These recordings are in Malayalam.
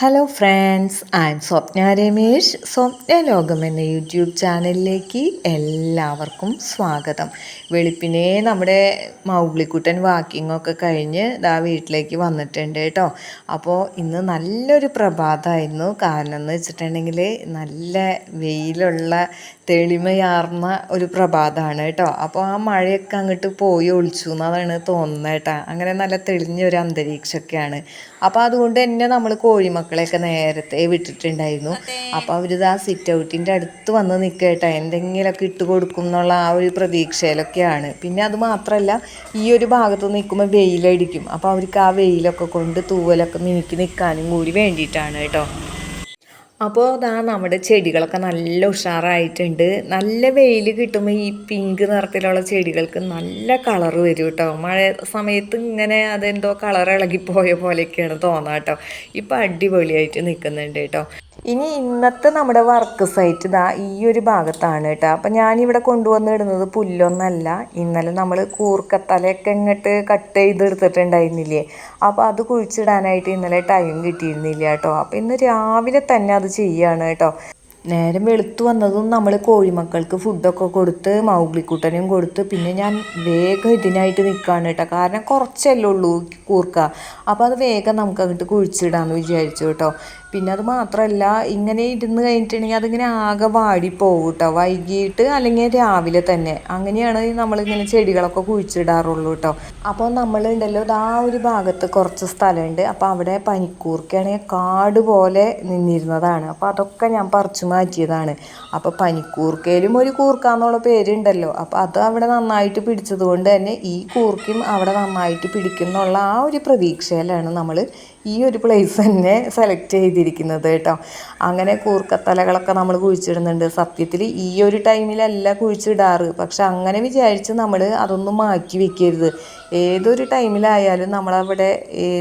Hello friends I am Swapna Ramesh Swapna ലോകം എന്ന യൂട്യൂബ് ചാനലിലേക്ക് എല്ലാവർക്കും സ്വാഗതം. വെളുപ്പിനെ നമ്മുടെ മൗഗ്ലിക്കുട്ടൻ വാക്കിങ്ങൊക്കെ കഴിഞ്ഞ് ദാ വീട്ടിലേക്ക് വന്നിട്ടുണ്ട് കേട്ടോ. അപ്പോൾ ഇന്ന് നല്ലൊരു പ്രഭാതമായിരുന്നു കാരണം എന്ന് വെച്ചിട്ടുണ്ടെങ്കിൽ നല്ല വെയിലുള്ള തെളിമയാർന്ന ഒരു പ്രഭാതമാണ് കേട്ടോ. അപ്പോൾ ആ മഴയൊക്കെ അങ്ങോട്ട് പോയി ഒളിച്ചു എന്നതാണ് തോന്നുന്നത് കേട്ടോ. അങ്ങനെ നല്ല തെളിഞ്ഞ തെളിഞ്ഞൊരു അന്തരീക്ഷമൊക്കെയാണ്. അപ്പോൾ അതുകൊണ്ട് തന്നെ നമ്മൾ കോഴിമക്കളെയൊക്കെ നേരത്തെ വിട്ടിട്ടുണ്ടായിരുന്നു. അപ്പോൾ അവരിത് ആ സിറ്റ് ഔട്ടിന്റെ അടുത്ത് വന്ന് നിൽക്കട്ടെ എന്തെങ്കിലുമൊക്കെ ഇട്ട് കൊടുക്കും എന്നുള്ള ആ ഒരു പ്രതീക്ഷയിലൊക്കെയാണ്. പിന്നെ അത് മാത്രമല്ല ഈ ഒരു ഭാഗത്ത് നിൽക്കുമ്പോൾ വെയിലടിക്കും. അപ്പോൾ അവർക്ക് ആ വെയിലൊക്കെ കൊണ്ട് തൂവലൊക്കെ മിനുക്കി നിൽക്കാനും കൂടി വേണ്ടിയിട്ടാണ് കേട്ടോ. അപ്പോൾ അതാ നമ്മുടെ ചെടികളൊക്കെ നല്ല ഉഷാറായിട്ടുണ്ട്. നല്ല വെയിൽ കിട്ടുമ്പോൾ ഈ പിങ്ക് നിറത്തിലുള്ള ചെടികൾക്ക് നല്ല കളർ വരും കേട്ടോ മഴ സമയത്ത് ഇങ്ങനെ അതെന്തോ കളർ ഇളകിപ്പോയ പോലെയൊക്കെയാണ് തോന്നാം കേട്ടോ ഇപ്പം അടിപൊളിയായിട്ട് നിൽക്കുന്നുണ്ട് കേട്ടോ ഇനി ഇന്നത്തെ നമ്മുടെ വർക്ക് സൈറ്റ് ഇതാ ഈ ഒരു ഭാഗത്താണ് കേട്ടോ. അപ്പം ഞാനിവിടെ കൊണ്ടുവന്ന് ഇടുന്നത് പുല്ലൊന്നല്ല. ഇന്നലെ നമ്മൾ കൂർക്കത്തലയൊക്കെ ഇങ്ങോട്ട് കട്ട് ചെയ്തെടുത്തിട്ടുണ്ടായിരുന്നില്ലേ? അപ്പോൾ അത് കുഴിച്ചിടാനായിട്ട് ഇന്നലെ ടൈം കിട്ടിയിരുന്നില്ല കേട്ടോ. അപ്പോൾ ഇന്ന് രാവിലെ തന്നെ അത് ചെയ്യാണ് കേട്ടോ. നേരം വെളുത്തു വന്നതും നമ്മൾ കോഴിമക്കൾക്ക് ഫുഡൊക്കെ കൊടുത്ത് മൗഗ്ലിക്കുട്ടനും കൊടുത്ത് പിന്നെ ഞാൻ വേഗം ഇതിനായിട്ട് നിൽക്കുകയാണ് കേട്ടോ. കാരണം കുറച്ചല്ലേ ഉള്ളൂ കൂർക്ക. അപ്പോൾ അത് വേഗം നമുക്ക് അങ്ങോട്ട് കുഴിച്ചിടാമെന്ന് വിചാരിച്ചു കേട്ടോ. പിന്നെ അത് മാത്രമല്ല ഇങ്ങനെ ഇരുന്ന് കഴിഞ്ഞിട്ടുണ്ടെങ്കിൽ അതിങ്ങനെ ആകെ വാടിപ്പോവും കേട്ടോ വൈകിട്ട് അല്ലെങ്കിൽ രാവിലെ തന്നെ. അങ്ങനെയാണ് നമ്മളിങ്ങനെ ചെടികളൊക്കെ കുഴിച്ചിടാറുള്ളൂ കേട്ടോ അപ്പോൾ നമ്മളുണ്ടല്ലോ ആ ഒരു ഭാഗത്ത് കുറച്ച് സ്ഥലമുണ്ട്. അപ്പോൾ അവിടെ പനിക്കൂർക്കാണെങ്കിൽ കാട് പോലെ നിന്നിരുന്നതാണ്. അപ്പോൾ അതൊക്കെ ഞാൻ പറിച്ചു മാറ്റിയതാണ്. അപ്പോൾ പനിക്കൂർക്കയിലും ഒരു കൂർക്ക എന്നുള്ള പേരുണ്ടല്ലോ. അപ്പോൾ അത് അവിടെ നന്നായിട്ട് പിടിച്ചതുകൊണ്ട് തന്നെ ഈ കൂർക്കയും അവിടെ നന്നായിട്ട് പിടിക്കും എന്നുള്ള ആ ഒരു പ്രതീക്ഷയിലാണ് നമ്മൾ ഈ ഒരു പ്ലേസ് തന്നെ സെലക്ട് ചെയ്തിരിക്കുന്നത് കേട്ടോ. അങ്ങനെ കൂർക്കത്തലകളൊക്കെ നമ്മൾ കുഴിച്ചിടുന്നുണ്ട്. സത്യത്തിൽ ഈ ഒരു ടൈമിലല്ല കുഴിച്ചിടാറ്. പക്ഷെ അങ്ങനെ വിചാരിച്ച് നമ്മൾ അതൊന്നും മാറ്റി വെക്കരുത്. ഏതൊരു ടൈമിലായാലും നമ്മളവിടെ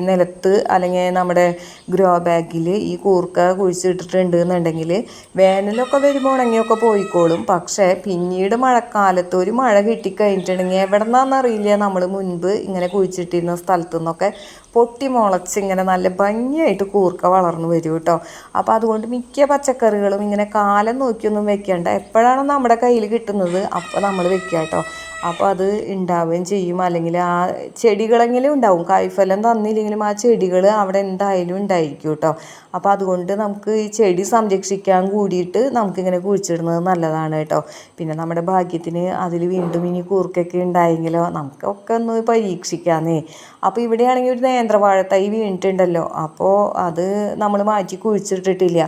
നിലത്ത് അല്ലെങ്കിൽ നമ്മുടെ ഗ്രോ ബാഗിൽ ഈ കൂർക്ക കുഴിച്ചിട്ടിട്ടുണ്ട് എന്നുണ്ടെങ്കിൽ വേനലൊക്കെ വരുമ്പോൾ ഉണങ്ങിയൊക്കെ പോയിക്കോളും. പക്ഷേ പിന്നീട് മഴക്കാലത്ത് ഒരു മഴ കിട്ടിക്കഴിഞ്ഞിട്ടുണ്ടെങ്കിൽ എവിടെ നിന്നാണെന്നറിയില്ല നമ്മൾ മുൻപ് ഇങ്ങനെ കുഴിച്ചിട്ടിരുന്ന സ്ഥലത്തു നിന്നൊക്കെ പൊട്ടി മുളച്ച് ഇങ്ങനെ നല്ല ഭംഗിയായിട്ട് കൂർക്ക വളർന്നു വരും കേട്ടോ. അപ്പോൾ അതുകൊണ്ട് മിക്ക പച്ചക്കറികളും ഇങ്ങനെ കാലം നോക്കിയൊന്നും വെക്കേണ്ട. എപ്പോഴാണോ നമ്മുടെ കയ്യിൽ കിട്ടുന്നത് അപ്പോൾ നമ്മൾ വെക്കുക കേട്ടോ. അപ്പോൾ അത് ഉണ്ടാവുകയും ചെയ്യും. അല്ലെങ്കിൽ ആ ചെടികളെങ്കിലും ഉണ്ടാവും കായ്ഫലം തന്നില്ലെങ്കിലും ആ ചെടികൾ അവിടെ എന്തായാലും ഉണ്ടായിരിക്കും കേട്ടോ അപ്പോൾ അതുകൊണ്ട് നമുക്ക് ഈ ചെടി സംരക്ഷിക്കാൻ കൂടിയിട്ട് നമുക്കിങ്ങനെ കുഴിച്ചിടുന്നത് നല്ലതാണ് കേട്ടോ പിന്നെ നമ്മുടെ ഭാഗ്യത്തിന് അതിൽ വീണ്ടും ഇനി കൂർക്കൊക്കെ ഉണ്ടായെങ്കിലോ നമുക്കൊക്കെ ഒന്ന് പരീക്ഷിക്കാമെന്നേ അപ്പോൾ ഇവിടെയാണെങ്കിൽ ഒരു നേന്ത്രവാഴത്തൈ വീണിട്ടുണ്ടല്ലോ. അപ്പോൾ അത് നമ്മൾ മാറ്റി കുഴിച്ചിട്ടിട്ടില്ല.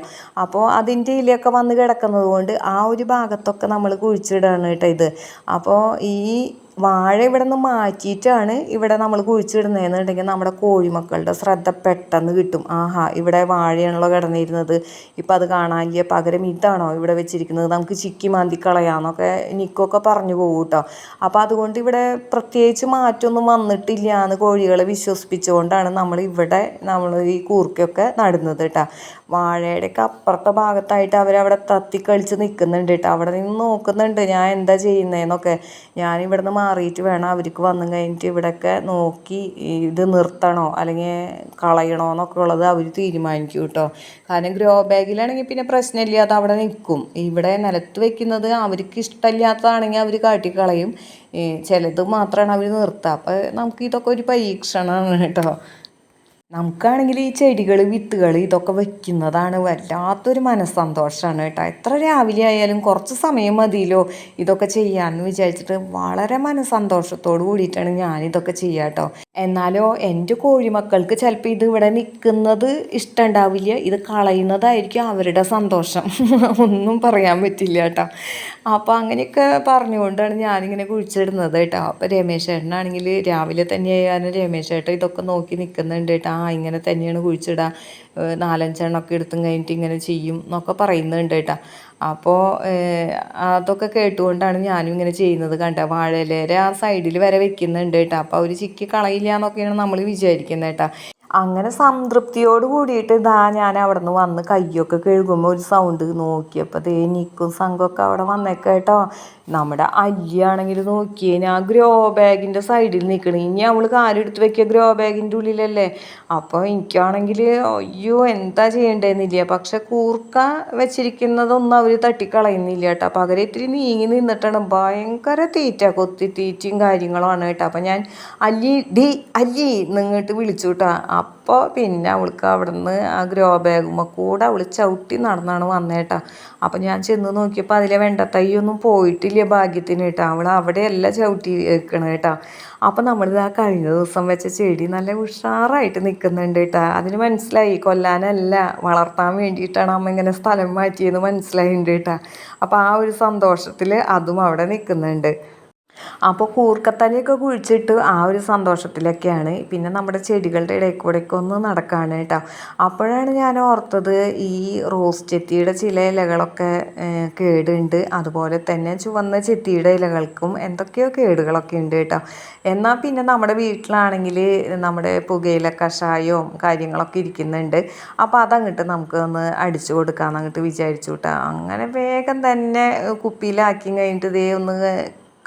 അപ്പോൾ അതിന്റെ ഇലയൊക്കെ വന്ന് കിടക്കുന്നത് കൊണ്ട് ആ ഒരു ഭാഗത്തൊക്കെ നമ്മൾ കുഴിച്ചിടാണ് കേട്ടോ ഇത്. അപ്പോൾ ഈ dari വാഴ ഇവിടെ നിന്ന് മാറ്റിയിട്ടാണ് ഇവിടെ നമ്മൾ കുഴിച്ചിടുന്നതെന്നുണ്ടെങ്കിൽ നമ്മുടെ കോഴിമക്കളുടെ ശ്രദ്ധ പെട്ടെന്ന് കിട്ടും. ആഹാ ഇവിടെ വാഴയാണല്ലോ കിടന്നിരുന്നത്. ഇപ്പം അത് കാണാനില്ല. പകരം ഇതാണോ ഇവിടെ വെച്ചിരിക്കുന്നത്? നമുക്ക് ചിക്കി മാന്തി കളയാന്നൊക്കെ നിക്കൊക്കെ പറഞ്ഞു പോകും കേട്ടോ. അപ്പോൾ അതുകൊണ്ട് ഇവിടെ പ്രത്യേകിച്ച് മാറ്റമൊന്നും വന്നിട്ടില്ല എന്ന് കോഴികളെ വിശ്വസിപ്പിച്ചുകൊണ്ടാണ് നമ്മൾ ഇവിടെ നമ്മൾ ഈ കൂർക്കയൊക്കെ നടുന്നത് കേട്ടോ. വാഴയുടെയൊക്കെ അപ്പുറത്തെ ഭാഗത്തായിട്ട് അവരവിടെ തത്തിക്കളിച്ച് നിൽക്കുന്നുണ്ട് കേട്ടോ. അവിടെ നിന്ന് നോക്കുന്നുണ്ട് ഞാൻ എന്താ ചെയ്യുന്നതെന്നൊക്കെ. ഞാനിവിടെ നിന്ന് മാറിയിട്ട് വേണം അവർക്ക് വന്നു കഴിഞ്ഞിട്ട് ഇവിടെയൊക്കെ നോക്കി ഇത് നിർത്തണോ അല്ലെങ്കിൽ കളയണോ എന്നൊക്കെ ഉള്ളത് അവർ തീരുമാനിക്കും കേട്ടോ. കാരണം ഗ്രോ ബാഗിലാണെങ്കിൽ പിന്നെ പ്രശ്നമില്ല അത് അവിടെ നിൽക്കും. ഇവിടെ നിലത്ത് വെക്കുന്നത് അവർക്ക് ഇഷ്ടമില്ലാത്തതാണെങ്കിൽ അവർ കാട്ടിക്കളയും ചിലത് മാത്രമാണ് അവർ നിർത്തുക. അപ്പോൾ നമുക്ക് ഇതൊക്കെ ഒരു പരീക്ഷണമാണ് കേട്ടോ. നമുക്കാണെങ്കിൽ ഈ ചെടികൾ വിത്തുകൾ ഇതൊക്കെ വെക്കുന്നതാണ് വല്ലാത്തൊരു മനസ്സന്തോഷമാണ് കേട്ടോ. എത്ര രാവിലെ ആയാലും കുറച്ച് സമയം മതിയല്ലോ ഇതൊക്കെ ചെയ്യാമെന്ന് വിചാരിച്ചിട്ട് വളരെ മനസ്സന്തോഷത്തോട് കൂടിയിട്ടാണ് ഞാനിതൊക്കെ ചെയ്യുക കേട്ടോ. എന്നാലോ എന്റെ കോഴിമക്കൾക്ക് ചിലപ്പോൾ ഇത് ഇവിടെ നിൽക്കുന്നത് ഇഷ്ടമുണ്ടാവില്ല ഇത് കളയുന്നതായിരിക്കും അവരുടെ സന്തോഷം. ഒന്നും പറയാൻ പറ്റില്ല കേട്ടോ. അപ്പോൾ അങ്ങനെയൊക്കെ പറഞ്ഞുകൊണ്ടാണ് ഞാനിങ്ങനെ കുഴിച്ചിടുന്നത് കേട്ടോ. അപ്പോൾ രമേശ് ചേട്ടനാണെങ്കിൽ രാവിലെ തന്നെ രമേശ് ചേട്ടൻ ഇതൊക്കെ നോക്കി നിൽക്കുന്നുണ്ട് കേട്ടോ. ഇങ്ങനെ തന്നെയാണ് കുഴിച്ചിടുക നാലഞ്ചെണ്ണമൊക്കെ എടുത്തും കഴിഞ്ഞിട്ട് ഇങ്ങനെ ചെയ്യും എന്നൊക്കെ പറയുന്നുണ്ട് കേട്ടോ. അപ്പോൾ അതൊക്കെ കേട്ടുകൊണ്ടാണ് ഞാനും ഇങ്ങനെ ചെയ്യുന്നത് കണ്ട. വാഴയിലേരെ ആ സൈഡിൽ വരെ വെക്കുന്നുണ്ട് കേട്ടോ. അപ്പോൾ അവർ ചിക്കി കളയില്ല എന്നൊക്കെയാണ് നമ്മൾ വിചാരിക്കുന്നത് കേട്ടോ. അങ്ങനെ സംതൃപ്തിയോട് കൂടിയിട്ട് ഇതാ ഞാൻ അവിടെ നിന്ന് വന്ന് കയ്യൊക്കെ കഴുകുമ്പോൾ ഒരു സൗണ്ട് നോക്കിയപ്പോൾ ദേ നിക്കും സംഘമൊക്കെ അവിടെ വന്നേക്കേട്ടോ നമ്മുടെ അല്ലിയാണെങ്കിൽ നോക്കിയേ ഞാൻ ഗ്രോ ബാഗിന്റെ സൈഡിൽ നിൽക്കണേ ഇനി അവൾ കാലെടുത്ത് വെക്കുക ഗ്രോ ബാഗിന്റെ ഉള്ളിലല്ലേ? അപ്പോൾ എനിക്കാണെങ്കിൽ അയ്യോ എന്താ ചെയ്യേണ്ടതെന്നില്ല പക്ഷെ കൂർക്ക വെച്ചിരിക്കുന്നതൊന്നും അവർ തട്ടിക്കളയുന്നില്ല കേട്ടോ. പകരം ഇത്തിരി നീങ്ങി നിന്നിട്ടാണ് ഭയങ്കര തീറ്റ കൊത്തി തീറ്റയും കാര്യങ്ങളുമാണ് കേട്ടോ. അപ്പോൾ ഞാൻ അല്ലി ഡി അല്ലി നിങ്ങോട്ട് വിളിച്ചു കേട്ടോ. അപ്പോൾ പിന്നെ അവൾക്ക് അവിടെ നിന്ന് ആ ഗ്രോ ബാഗുമ്പോൾ കൂടെ അവൾ ചവിട്ടി നടന്നാണ് വന്നേട്ടാ. അപ്പം ഞാൻ ചെന്ന് നോക്കിയപ്പോൾ അതിലെ വെണ്ടത്തൈയൊന്നും പോയിട്ടില്ല ഭാഗ്യത്തിന് കേട്ടോ. അവൾ അവിടെയല്ല ചവിട്ടി വെക്കണത് കേട്ടോ. അപ്പം നമ്മളിത് ആ കഴിഞ്ഞ ദിവസം വെച്ച ചെടി നല്ല ഉഷാറായിട്ട് നിൽക്കുന്നുണ്ട് കേട്ടോ. അതിന് മനസ്സിലായി കൊല്ലാനല്ല വളർത്താൻ വേണ്ടിയിട്ടാണ് അമ്മ ഇങ്ങനെ സ്ഥലം മാറ്റിയെന്ന് മനസ്സിലായിട്ടുണ്ട് കേട്ടോ. അപ്പോൾ ആ ഒരു സന്തോഷത്തിൽ അതും അവിടെ നിൽക്കുന്നുണ്ട് അപ്പോൾ കൂർക്കത്തലയൊക്കെ കുഴിച്ചിട്ട് ആ ഒരു സന്തോഷത്തിലൊക്കെയാണ്. പിന്നെ നമ്മുടെ ചെടികളുടെ ഇടയിൽ കൂടെയൊക്കെ ഒന്ന് നടക്കുകയാണ് കേട്ടോ. അപ്പോഴാണ് ഞാൻ ഓർത്തത് ഈ റോസ് ചെത്തിയുടെ ചില ഇലകളൊക്കെ കേടുണ്ട്. അതുപോലെ തന്നെ ചുവന്ന ചെത്തിയുടെ ഇലകൾക്കും എന്തൊക്കെയോ കേടുകളൊക്കെ ഉണ്ട് കേട്ടോ. എന്നാൽ പിന്നെ നമ്മുടെ വീട്ടിലാണെങ്കിൽ നമ്മുടെ പുകയില കഷായവും കാര്യങ്ങളൊക്കെ ഇരിക്കുന്നുണ്ട്. അപ്പോൾ അതങ്ങോട്ട് നമുക്ക് ഒന്ന് അടിച്ചു കൊടുക്കാമെന്ന് അങ്ങോട്ട് വിചാരിച്ചു കേട്ടോ. അങ്ങനെ വേഗം തന്നെ കുപ്പിയിലാക്കി കഴിഞ്ഞിട്ട് ഇതേ ഒന്ന്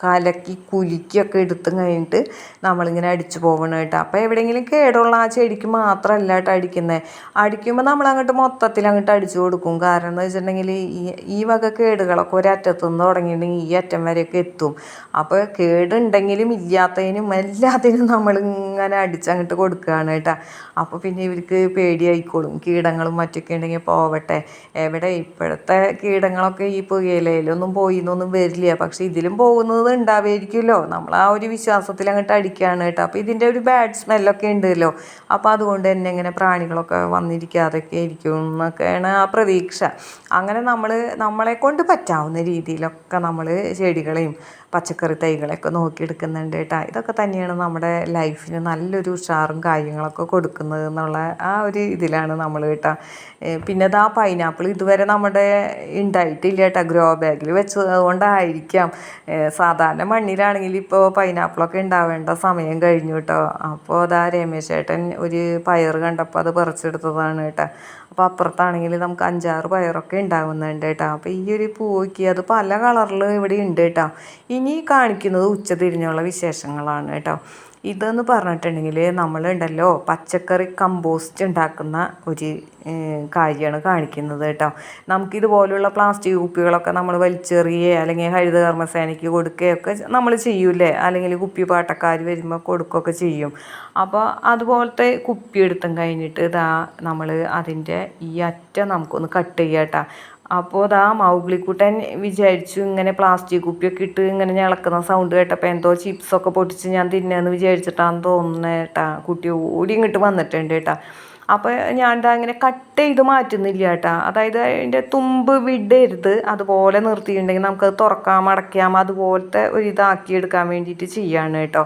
കലക്കി കുലുക്കിയൊക്കെ എടുത്തും കഴിഞ്ഞിട്ട് നമ്മളിങ്ങനെ അടിച്ചു പോകണം കേട്ടോ. അപ്പോൾ എവിടെയെങ്കിലും കേടുള്ള ആ ചെടിക്ക് മാത്രമല്ല കേട്ടോ അടിക്കുന്നത് അടിക്കുമ്പോൾ നമ്മൾ അങ്ങോട്ട് മൊത്തത്തിൽ അങ്ങോട്ട് അടിച്ചു കൊടുക്കും. കാരണം എന്ന് വെച്ചിട്ടുണ്ടെങ്കിൽ ഈ ഈ വക കേടുകളൊക്കെ ഒരറ്റത്തു നിന്ന് തുടങ്ങിയിട്ടുണ്ടെങ്കിൽ ഈ അറ്റം വരെയൊക്കെ എത്തും. അപ്പോൾ കേടുണ്ടെങ്കിലും ഇല്ലാത്തതിനും എല്ലാത്തിനും നമ്മളിങ്ങനെ അടിച്ചങ്ങോട്ട് കൊടുക്കുകയാണ് കേട്ടോ. അപ്പോൾ പിന്നെ ഇവർക്ക് പേടിയായിക്കോളും. കീടങ്ങളും മറ്റൊക്കെ ഉണ്ടെങ്കിൽ പോവട്ടെ. എവിടെ ഇപ്പോഴത്തെ കീടങ്ങളൊക്കെ ഈ പുകയിലയിലൊന്നും പോയി എന്നൊന്നും വരില്ല. പക്ഷെ ഇതിലും പോകുന്നത് ഉണ്ടാവുമായിരിക്കുമല്ലോ. നമ്മൾ ആ ഒരു വിശ്വാസത്തിൽ അങ്ങോട്ട് അടിക്കുകയാണ് കേട്ടോ. അപ്പോൾ ഇതിന്റെ ഒരു ബാഡ് സ്മെല്ലൊക്കെ ഉണ്ടല്ലോ. അപ്പോൾ അതുകൊണ്ട് തന്നെ ഇങ്ങനെ പ്രാണികളൊക്കെ വന്നിരിക്കാതൊക്കെ ഇരിക്കും എന്നൊക്കെയാണ് ആ പ്രതീക്ഷ. അങ്ങനെ നമ്മൾ നമ്മളെ കൊണ്ട് പറ്റാവുന്ന രീതിയിലൊക്കെ നമ്മൾ ചെടികളെയും പച്ചക്കറി തൈകളൊക്കെ നോക്കിയെടുക്കുന്നുണ്ട് കേട്ടോ. ഇതൊക്കെ തന്നെയാണ് നമ്മുടെ ലൈഫിന് നല്ലൊരു ഉഷാറും കാര്യങ്ങളൊക്കെ കൊടുക്കുന്നത് എന്നുള്ള ആ ഒരു ഇതിലാണ് നമ്മൾ കേട്ടോ. പിന്നെ ഇതാ പൈനാപ്പിൾ ഇതുവരെ നമ്മുടെ ഉണ്ടായിട്ടില്ല കേട്ടോ ഗ്രോ ബാഗിൽ വെച്ച് അതുകൊണ്ടായിരിക്കാം. സാധാരണ മണ്ണിലാണെങ്കിൽ ഇപ്പോൾ പൈനാപ്പിളൊക്കെ ഉണ്ടാവേണ്ട സമയം കഴിഞ്ഞു കേട്ടോ. അപ്പോൾ അതാ രമേശ് ചേട്ടൻ ഒരു പയർ കണ്ടപ്പോൾ അത് പറിച്ചെടുത്തതാണ് കേട്ടോ. അപ്പോൾ അപ്പുറത്താണെങ്കിൽ നമുക്ക് അഞ്ചാറ് പയറൊക്കെ ഉണ്ടാകുന്നുണ്ട് കേട്ടോ. അപ്പോൾ ഈ ഒരു പൂവയ്ക്ക് അത് പല കളറിൽ ഇവിടെ ഉണ്ട് കേട്ടോ. ഇനി കാണിക്കുന്നത് ഉച്ചതിരിഞ്ഞുള്ള വിശേഷങ്ങളാണ് കേട്ടോ. ഇതെന്ന് പറഞ്ഞിട്ടുണ്ടെങ്കിൽ നമ്മളുണ്ടല്ലോ പച്ചക്കറി കമ്പോസ്റ്റ് ഉണ്ടാക്കുന്ന ഒരു കാര്യമാണ് കാണിക്കുന്നത് കേട്ടോ. നമുക്കിതുപോലുള്ള പ്ലാസ്റ്റിക് കുപ്പികളൊക്കെ നമ്മൾ വലിച്ചെറിയേ അല്ലെങ്കിൽ ഹരിത കർമ്മസേനയ്ക്ക് കൊടുക്കുകയൊക്കെ നമ്മൾ ചെയ്യൂലേ അല്ലെങ്കിൽ കുപ്പി പാട്ടക്കാർ വരുമ്പോൾ കൊടുക്കുകയൊക്കെ ചെയ്യും. അപ്പോൾ അതുപോലത്തെ കുപ്പി എടുത്തും കഴിഞ്ഞിട്ട് ഇതാ നമ്മൾ അതിന്റെ ഈ അറ്റ നമുക്കൊന്ന് കട്ട് ചെയ്യാം കേട്ടോ. അപ്പോൾ അതാ മൗഗ്ലിക്കുട്ടൻ വിചാരിച്ചു ഇങ്ങനെ പ്ലാസ്റ്റിക് കുപ്പിയൊക്കെ ഇട്ട് ഇങ്ങനെ ഞളക്കുന്ന സൗണ്ട് കേട്ടപ്പോൾ എന്തോ ചിപ്സൊക്കെ പൊട്ടിച്ച് ഞാൻ തിന്നാന്ന് വിചാരിച്ചിട്ടാന്ന് തോന്നുന്നത് കേട്ടാ കുട്ടി ഓടി ഇങ്ങോട്ട് വന്നിട്ടുണ്ട് കേട്ടാ അപ്പോൾ ഞാൻ എന്താ ഇങ്ങനെ കട്ട് ചെയ്ത് മാറ്റുന്നില്ല കേട്ടാ അതായത് അതിന്റെ തുമ്പ് വിടരുത്. അതുപോലെ നിർത്തിയിട്ടുണ്ടെങ്കിൽ നമുക്കത് തുറക്കാം അടയ്ക്കാം അതുപോലത്തെ ഒരു ഇതാക്കി എടുക്കാൻ വേണ്ടിയിട്ട് ചെയ്യാണ് കേട്ടോ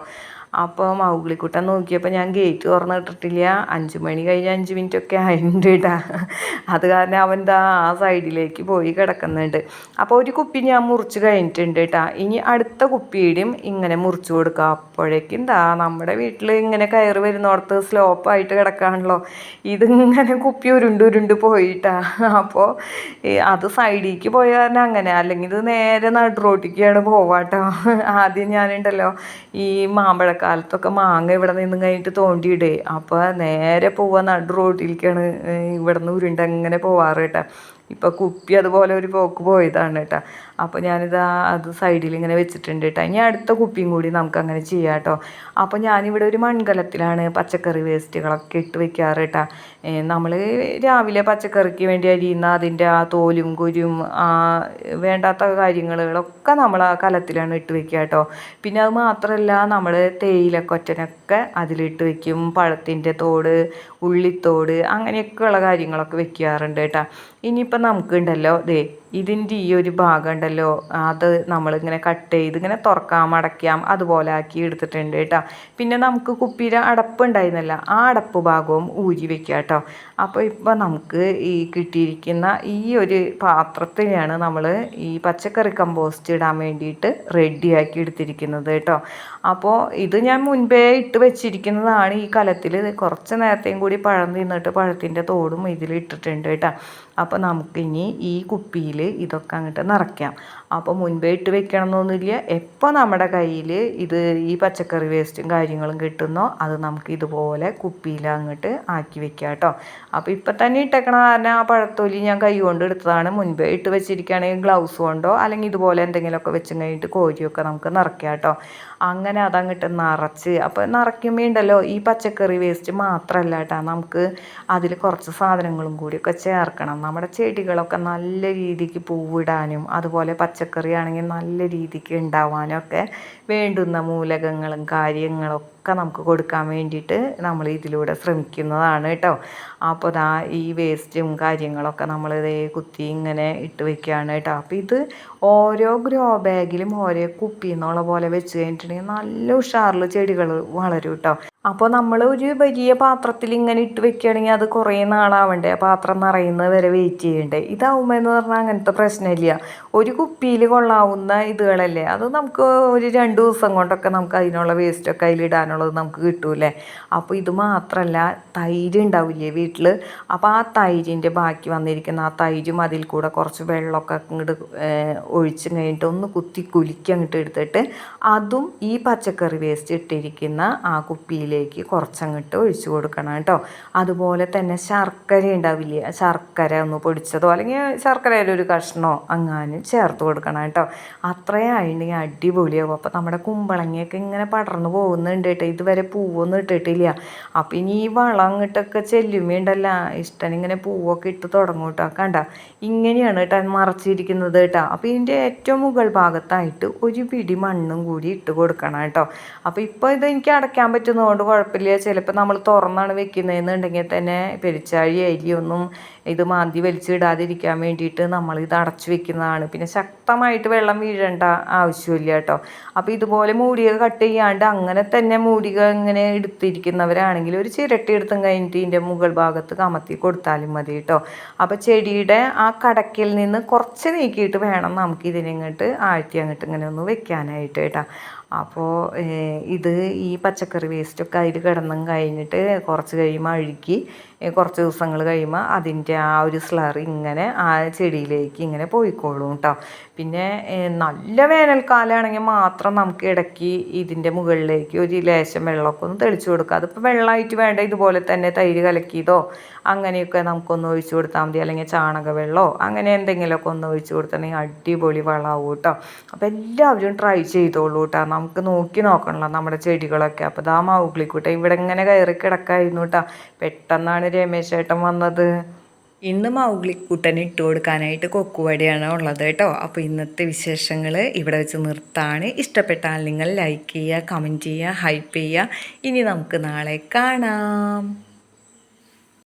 അപ്പോൾ മൗഗ്ലിക്കുട്ടൻ നോക്കിയപ്പോൾ ഞാൻ ഗേറ്റ് തുറന്നിട്ടിട്ടില്ല അഞ്ച് മണി കഴിഞ്ഞ് അഞ്ച് മിനിറ്റ് ഒക്കെ ആയിട്ടുണ്ട് കേട്ടാ അത് കാരണം അവൻ ദാ ആ സൈഡിലേക്ക് പോയി കിടക്കുന്നുണ്ട്. അപ്പോൾ ഒരു കുപ്പി ഞാൻ മുറിച്ച് കഴിഞ്ഞിട്ടുണ്ട് കേട്ടാ ഇനി അടുത്ത കുപ്പിയുടെയും ഇങ്ങനെ മുറിച്ച് കൊടുക്കുക അപ്പോഴേക്കും ദാ നമ്മുടെ വീട്ടിൽ ഇങ്ങനെ കയറി വരുന്നിടത്ത് സ്ലോപ്പായിട്ട് കിടക്കാണല്ലോ. ഇതിങ്ങനെ കുപ്പി ഉരുണ്ട് ഉരുണ്ട് പോയിട്ടാ അപ്പോൾ അത് സൈഡിലേക്ക് പോയ കാരണം അങ്ങനെ. അല്ലെങ്കിൽ ഇത് നേരെ നടുറോട്ടിക്കാണ് പോവാട്ടോ ആദ്യം ഞാനുണ്ടല്ലോ ഈ മാമ്പഴക്ക കാലത്തൊക്കെ മാങ്ങ ഇവിടെ നിന്ന് കഴിഞ്ഞിട്ട് തോണ്ടിയിടേ. അപ്പോൾ നേരെ പോവാൻ നടു റോഡിലേക്കാണ് ഇവിടെ നിന്ന് ഉരുണ്ടങ്ങനെ പോവാറ് കേട്ടോ. ഇപ്പോൾ കുപ്പി അതുപോലെ ഒരു പോക്ക് പോയതാണ് കേട്ടോ. അപ്പോൾ ഞാനിത് അത് സൈഡിൽ ഇങ്ങനെ വെച്ചിട്ടുണ്ട് കേട്ടോ ഇനി അടുത്ത കുപ്പിയും കൂടി നമുക്ക് അങ്ങനെ ചെയ്യാം കേട്ടോ അപ്പോൾ ഞാനിവിടെ ഒരു മൺകലത്തിലാണ് പച്ചക്കറി വേസ്റ്റുകളൊക്കെ ഇട്ട് വെക്കാറ് കേട്ടോ നമ്മൾ രാവിലെ പച്ചക്കറിക്ക് വേണ്ടി അരിയുന്ന അതിന്റെ ആ തോലും കുരും ആ വേണ്ടാത്ത കാര്യങ്ങളൊക്കെ നമ്മൾ ആ കലത്തിലാണ് ഇട്ട് വെക്കുക കേട്ടോ പിന്നെ അത് മാത്രമല്ല നമ്മൾ തേയിലക്കൊറ്റനൊക്കെ അതിലിട്ട് വെക്കും. പഴത്തിന്റെ തോട് ഉള്ളിത്തോട് അങ്ങനെയൊക്കെയുള്ള കാര്യങ്ങളൊക്കെ വെക്കാറുണ്ട് കേട്ടോ ഇനിയിപ്പോൾ നമുക്കുണ്ടല്ലോ ദേ ഇതിന്റെ ഈ ഒരു ഭാഗം ഉണ്ടല്ലോ അത് നമ്മളിങ്ങനെ കട്ട് ചെയ്ത് ഇങ്ങനെ തുറക്കാം അടയ്ക്കാം അതുപോലെ ആക്കി എടുത്തിട്ടുണ്ട് കേട്ടോ. പിന്നെ നമുക്ക് കുപ്പിയിലെ അടപ്പ് ഉണ്ടായിരുന്നല്ല ആ അടപ്പ് ഭാഗവും ഊരി വെക്കുക കേട്ടോ. അപ്പോൾ ഇപ്പോൾ നമുക്ക് ഈ കിട്ടിയിരിക്കുന്ന ഈ ഒരു പാത്രത്തിലാണ് നമ്മൾ ഈ പച്ചക്കറി കമ്പോസ്റ്റ് ഇടാൻ വേണ്ടിയിട്ട് റെഡിയാക്കി എടുത്തിരിക്കുന്നത് കേട്ടോ. അപ്പോൾ ഇത് ഞാൻ മുൻപേ ഇട്ട് വെച്ചിരിക്കുന്നതാണ് ഈ കലത്തിൽ. കുറച്ച് നേരത്തെയും കൂടി പഴം തിന്നിട്ട് പഴത്തിന്റെ തോടും ഇതിൽ ഇട്ടിട്ടുണ്ട് കേട്ടോ. അപ്പോൾ നമുക്കിനി ഈ കുപ്പിയിൽ ഇതൊക്കെ അങ്ങോട്ട് നിറയ്ക്കാം. അപ്പോൾ മുൻപേ ഇട്ട് വെക്കണം എന്നൊന്നുമില്ല എപ്പോൾ നമ്മുടെ കയ്യിൽ ഇത് ഈ പച്ചക്കറി വേസ്റ്റും കാര്യങ്ങളും കിട്ടുന്നോ അത് നമുക്ക് ഇതുപോലെ കുപ്പിയിൽ അങ്ങോട്ട് ആക്കി വെക്കാം കേട്ടോ. അപ്പോൾ ഇപ്പം തന്നെ ഇട്ടേക്കണ കാരണം ആ പഴത്തൊലി ഞാൻ കൈ കൊണ്ട് എടുത്തതാണ്. മുൻപേ ഇട്ട് വെച്ചിരിക്കുകയാണെങ്കിൽ ഗ്ലൗസ് കൊണ്ടോ അല്ലെങ്കിൽ ഇതുപോലെ എന്തെങ്കിലുമൊക്കെ വെച്ച് കഴിഞ്ഞിട്ട് കോരിയൊക്കെ നമുക്ക് നിറയ്ക്കാം കേട്ടോ. അങ്ങനെ അതങ്ങോട്ട് നിറച്ച്. അപ്പോൾ നിറയ്ക്കുമ്പോൾ ഉണ്ടല്ലോ ഈ പച്ചക്കറി വേസ്റ്റ് മാത്രമല്ല കേട്ടോ നമുക്ക് അതിൽ കുറച്ച് സാധനങ്ങളും കൂടിയൊക്കെ ചേർക്കണം. നമ്മുടെ ചെടികളൊക്കെ നല്ല രീതിക്ക് പൂവിടാനും അതുപോലെ പച്ചക്കറി ആണെങ്കിൽ നല്ല രീതിക്ക് ഉണ്ടാവാനും ഒക്കെ വേണ്ടുന്ന മൂലകങ്ങളും കാര്യങ്ങളൊക്കെ ഒക്കെ നമുക്ക് കൊടുക്കാൻ വേണ്ടിയിട്ട് നമ്മൾ ഇതിലൂടെ ശ്രമിക്കുന്നതാണ് കേട്ടോ. അപ്പോൾ ദാ ഈ വേസ്റ്റും കാര്യങ്ങളൊക്കെ നമ്മൾ ഇതേ കുത്തി ഇങ്ങനെ ഇട്ട് വെക്കുകയാണ് കേട്ടോ. അപ്പോൾ ഇത് ഓരോ ഗ്രോ ബാഗിലും ഓരോ കുപ്പി എന്നുള്ള പോലെ വെച്ച് കഴിഞ്ഞിട്ടുണ്ടെങ്കിൽ നല്ല ഉഷാറിൽ ചെടികൾ വളരും കേട്ടോ. അപ്പോൾ നമ്മൾ ഒരു വലിയ പാത്രത്തിൽ ഇങ്ങനെ ഇട്ട് വെക്കുകയാണെങ്കിൽ അത് കുറേ നാളാവണ്ടേ? പാത്രം നിറയുന്നത് വരെ വെയിറ്റ് ചെയ്യണ്ടേ? ഇതാവുമ്പോൾ എന്ന് പറഞ്ഞാൽ അങ്ങനത്തെ പ്രശ്നമില്ല. ഒരു കുപ്പിയിൽ കൊള്ളാവുന്ന ഇതുകളല്ലേ? അത് നമുക്ക് ഒരു രണ്ട് ദിവസം കൊണ്ടൊക്കെ നമുക്ക് അതിനുള്ള വേസ്റ്റൊക്കെ അതിലിടാനുള്ളത് നമുക്ക് കിട്ടൂലേ അപ്പോൾ ഇത് മാത്രമല്ല തൈര് ഉണ്ടാവില്ലേ വീട്ടിൽ അപ്പോൾ ആ തൈരിന്റെ ബാക്കി വന്നിരിക്കുന്ന ആ തൈരും അതിൽ കൂടെ കുറച്ച് വെള്ളമൊക്കെ അങ്ങോട്ട് ഒഴിച്ച് കഴിഞ്ഞിട്ട് ഒന്ന് കുത്തി കുലുക്കി അങ്ങോട്ട് എടുത്തിട്ട് അതും ഈ പച്ചക്കറി വേസ്റ്റ് ഇട്ടിരിക്കുന്ന ആ കുപ്പിയിൽ അതിലേക്ക് കുറച്ചങ്ങോട്ട് ഒഴിച്ചു കൊടുക്കണം കേട്ടോ. അതുപോലെ തന്നെ ശർക്കര ഉണ്ടാവില്ല? ശർക്കര ഒന്ന് പൊടിച്ചതോ അല്ലെങ്കിൽ ശർക്കരയിലൊരു കഷ്ണമോ അങ്ങാനും ചേർത്ത് കൊടുക്കണം കേട്ടോ. അത്രയായിട്ടുണ്ടെങ്കിൽ അടിപൊളിയാവും. അപ്പോൾ നമ്മുടെ കുമ്പളങ്ങയൊക്കെ ഇങ്ങനെ പടർന്നു പോകുന്നുണ്ട് കേട്ടോ. ഇതുവരെ പൂവൊന്നും ഇട്ടിട്ടില്ല. അപ്പോൾ ഇനി ഈ വളം അങ്ങോട്ടൊക്കെ ചെല്ലുമ്പോണ്ടല്ല ഇഷ്ടം ഇങ്ങനെ പൂവൊക്കെ ഇട്ട് തുടങ്ങും കേട്ടോ. കണ്ട? ഇങ്ങനെയാണ് കേട്ടോ മറച്ചിരിക്കുന്നത് കേട്ടോ. അപ്പോൾ ഇതിന്റെ ഏറ്റവും മുകൾ ഭാഗത്തായിട്ട് ഒരു പിടി മണ്ണും കൂടി ഇട്ട് കൊടുക്കണം കേട്ടോ. അപ്പോൾ ഇപ്പോൾ ഇത് എനിക്ക് അടയ്ക്കാൻ പറ്റുന്നതുകൊണ്ട് കുഴപ്പമില്ല. ചിലപ്പോൾ നമ്മൾ തുറന്നാണ് വെക്കുന്നതെന്നുണ്ടെങ്കിൽ തന്നെ പെരിച്ചാഴി അരിയൊന്നും ഇത് മാന്തി വലിച്ചിടാതിരിക്കാൻ വേണ്ടിയിട്ട് നമ്മൾ ഇത് അടച്ചു വെക്കുന്നതാണ്. പിന്നെ ശക്തമായിട്ട് വെള്ളം വീഴേണ്ട ആവശ്യമില്ല കേട്ടോ. അപ്പോൾ ഇതുപോലെ മൂടിക കട്ട് ചെയ്യാണ്ട് അങ്ങനെ തന്നെ മൂടിക ഇങ്ങനെ എടുത്തിരിക്കുന്നവരാണെങ്കിൽ ഒരു ചിരട്ടി എടുത്തും കഴിഞ്ഞിട്ട് ഇതിന്റെ മുകൾ ഭാഗത്ത് കമത്തി കൊടുത്താലും മതി കേട്ടോ. അപ്പോൾ ചെടിയുടെ ആ കടക്കിൽ നിന്ന് കുറച്ച് നീക്കിയിട്ട് വേണം നമുക്ക് ഇതിനിങ്ങോട്ട് ആഴ്ത്തി അങ്ങോട്ട് ഇങ്ങനെ ഒന്ന് വെക്കാനായിട്ട് കേട്ടോ. അപ്പോൾ ഇത് ഈ പച്ചക്കറി വേസ്റ്റൊക്കെ അതിൽ കിടന്നും കഴിഞ്ഞിട്ട് കുറച്ച് കഴിയുമ്പോൾ അഴുകി കുറച്ച് ദിവസങ്ങൾ കഴിയുമ്പോൾ അതിന്റെ ആ ഒരു സ്ലറി ഇങ്ങനെ ആ ചെടിയിലേക്ക് ഇങ്ങനെ പോയിക്കോളും കേട്ടോ പിന്നെ നല്ല വേനൽക്കാലമാണെങ്കിൽ മാത്രം നമുക്ക് ഇടയ്ക്ക് ഇതിന്റെ മുകളിലേക്ക് ഒരു ലേശം വെള്ളമൊക്കെ ഒന്ന് തെളിച്ചു കൊടുക്കുക. അതിപ്പോൾ വെള്ളമായിട്ട് വേണ്ട ഇതുപോലെ തന്നെ തൈര് കലക്കിയതോ അങ്ങനെയൊക്കെ നമുക്കൊന്ന് ഒഴിച്ചു കൊടുത്താൽ മതി. അല്ലെങ്കിൽ ചാണകവെള്ളമോ അങ്ങനെ എന്തെങ്കിലുമൊക്കെ ഒന്ന് ഒഴിച്ചു കൊടുത്തിട്ടുണ്ടെങ്കിൽ അടിപൊളി വളമാവും കേട്ടോ അപ്പോൾ എല്ലാവരും ട്രൈ ചെയ്തോളൂ കേട്ടോ നമുക്ക് നോക്കി നോക്കണമല്ലോ നമ്മുടെ ചെടികളൊക്കെ. അപ്പോൾ ദാ മാവുഗ്ലിക്കൂട്ടെ ഇവിടെ ഇങ്ങനെ കയറി കിടക്കായിരുന്നു കേട്ടോ പെട്ടെന്നാണ് രമേശ് ചേട്ടൻ വന്നത്? ഇന്ന് മൗഗ്ലിക്കുട്ടന് ഇട്ട് കൊടുക്കാനായിട്ട് കൊക്കുവടിയാണ് ഉള്ളത് കേട്ടോ. അപ്പോൾ ഇന്നത്തെ വിശേഷങ്ങൾ ഇവിടെ വെച്ച് നിർത്താണ്. ഇഷ്ടപ്പെട്ടാൽ നിങ്ങൾ ലൈക്ക് ചെയ്യുക കമന്റ് ചെയ്യുക ഹൈപ്പ് ചെയ്യുക. ഇനി നമുക്ക് നാളെ കാണാം.